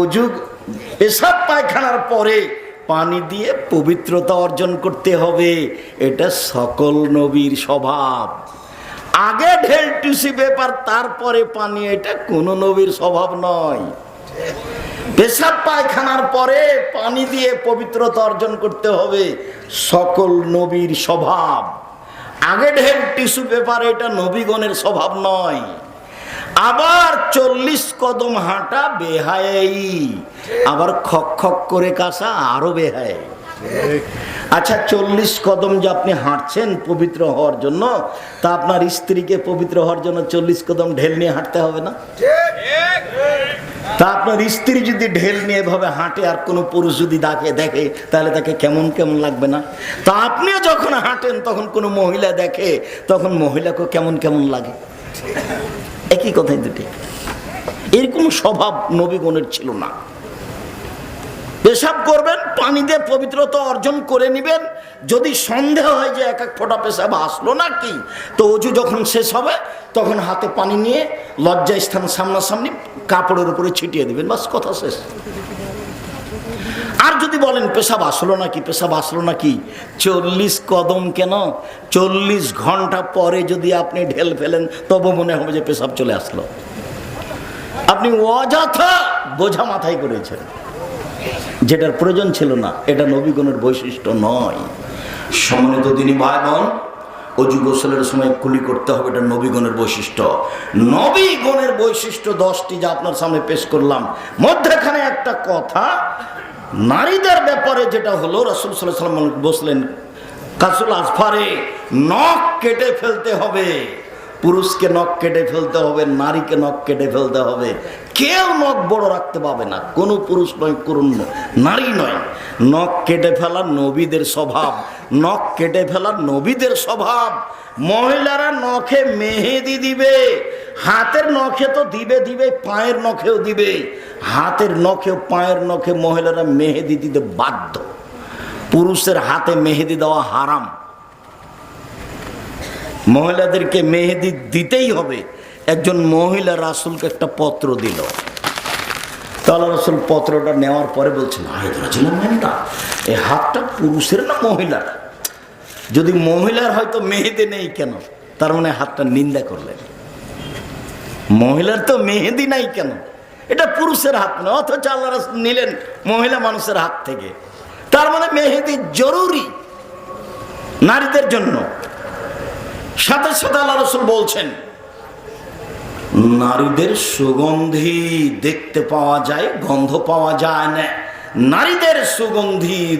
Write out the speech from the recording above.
অজু পেশাব পায়খানার পরে পানি দিয়ে পবিত্রতা অর্জন করতে হবে। এটা সকল নবীর স্বভাব। আগে ঢেল টুসি ব্যাপার, তারপরে পানি, এটা কোনো নবীর স্বভাব নয়। পেশাব পায়খানার পরে পানি দিয়ে পবিত্রতা অর্জন করতে হবে। সকল নবীর স্বভাব। আগে ঢের টিস্যু পেপার এটা নবীগণের স্বভাব নয়। আবার চল্লিশ কদম হাঁটা বেহাই আবার খক খক করে কাশা আরও বেহায়। আচ্ছা চল্লিশ কদম যে আপনি হাঁটছেন পবিত্র হওয়ার জন্য, তা আপনার স্ত্রীকে পবিত্র হওয়ার জন্য চল্লিশ কদম ঢেল নিয়ে হাঁটতে হবে না? তা আপনার স্ত্রী যদি ঢেল নিয়ে এভাবে হাঁটে আর কোনো পুরুষ যদি ডাকে দেখে, তাহলে তাকে কেমন কেমন লাগবে না? তা আপনিও যখন হাঁটেন, তখন কোনো মহিলা দেখে, তখন মহিলাকে কেমন কেমন লাগে? একই কথাই দুটি। এর কোনো স্বভাব নবীগণের ছিল না। পেশাব করবেন পানিতে পবিত্রতা অর্জন করে নিবেন। যদি সন্দেহ হয় যে এক এক ফোটা পেশাব আসলো না কি তো অজু যখন শেষ হবে, তখন হাতে পানি নিয়ে লজ্জা স্থান সামনাসামনি কাপড়ের উপরে ছিটিয়ে দেবেন। বাস, কথা শেষ। আর যদি বলেন, পেশাব আসলো নাকি? পেশাব আসলো নাকি? চল্লিশ কদম কেন? চল্লিশ ঘণ্টা পরে যদি আপনি ঢেল ফেলেন, তবু মনে হবে যে পেশাব চলে আসলো। আপনি অযথা বোঝা মাথায় করেছেন। যেটার প্রয়োজন ছিল না, এটা নবীগণের বৈশিষ্ট্য নয়। সম্মানিত তিনি ভাই বোন অজু গোসলের সময় কুলি করতে হবে, এটা নবীগণের বৈশিষ্ট্য। নবীগণের বৈশিষ্ট্য দশটি যা আপনার সামনে পেশ করলাম। মধ্যেখানে একটা কথা, নারীদের ব্যাপারে যেটা হলো, রসুল সাল্লাম বসলেন কাসুল আসফারে নখ কেটে ফেলতে হবে। পুরুষকে নখ কেটে ফেলতে হবে, নারীকে নখ কেটে ফেলতে হবে। কেউ নখ বড় রাখতে পাবে না। কোনো পুরুষ নয় করুন নারী নয়। নখ কেটে ফেলা নবীদের স্বভাব, নখ কেটে ফেলা নবীদের স্বভাব। মহিলারা নখে মেহেদি দিবে, হাতের নখে তো দিবে দিবে, পায়ের নখেও দিবে। হাতের নখে, পায়ের নখে মহিলারা মেহেদি দিতে বাধ্য। পুরুষের হাতে মেহেদি দেওয়া হারাম। মহিলাদেরকে মেহেদি দিতেই হবে। একজন মহিলা রাসুলকে একটা পত্র দিল। তাহলে রাসুল পত্রটা নেওয়ার পরে বলছেন মেনটা এই হাতটা পুরুষের না মহিলার? যদি মহিলার হয়তো মেহেদি নেই কেন? তার মানে হাতটা নিন্দা করলেন। মহিলার তো মেহেদি নাই কেন? এটা পুরুষের হাত না অথচ আল্লাহ রাসূল নিলেন মহিলা মানুষের হাত থেকে। তার মানে মেহেদি জরুরি নারীদের জন্য। সাথে সাথে আল্লাহ রসুল বলছেন নারীদের সুগন্ধি দেখতে পাওয়া যায় গন্ধ পাওয়া যায় না। নারীদের সুগন্ধি